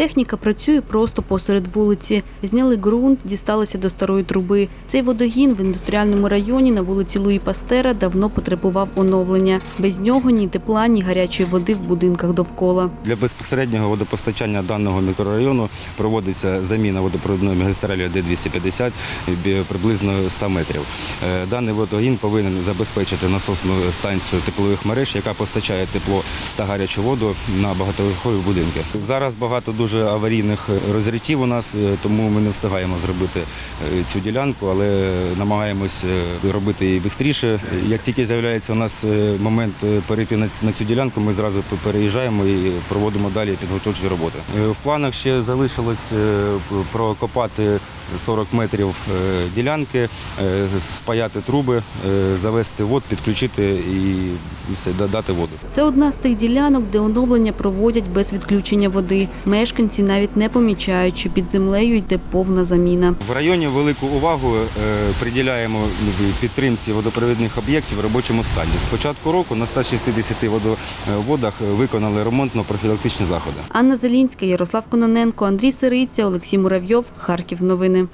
Техніка працює просто посеред вулиці. Зняли ґрунт, дісталися до старої труби. Цей водогін в індустріальному районі на вулиці Луї Пастера давно потребував оновлення. Без нього ні тепла, ні гарячої води в будинках довкола. Для безпосереднього водопостачання даного мікрорайону проводиться заміна водопровідної магістралі Д-250 бі- приблизно 100 метрів. Е, Даний водогін повинен забезпечити насосну станцію теплових мереж, яка постачає тепло та гарячу воду на багатоповерхові будинки. Зараз багато дуже аварійних розрятів у нас, е, тому ми не встигаємо зробити е, цю ділянку, але намагаємось е, робити її швидше. Як тільки з'являється у нас е, момент е, перейти на цю ділянку, ми зразу переїжджаємо і проводимо далі підготовчі роботи. Е, В планах ще залишилось е, прокопати 40 метрів е, ділянки, е, спаяти труби, е, завести вод, підключити і все, дати воду. Це одна з тих ділянок, де оновлення проводять без відключення води. Мешканці навіть не помічають, що під землею йде повна заміна. В районі велику увагу е, приділяємо підтримці водопровідних об'єктів в робочому стані. З початку року на 160 водоводах виконали ремонтно-профілактичні заходи. Анна Зелінська, Ярослав Кононенко, Андрій Сириця, Олексій Муравйов. Харків. Новини.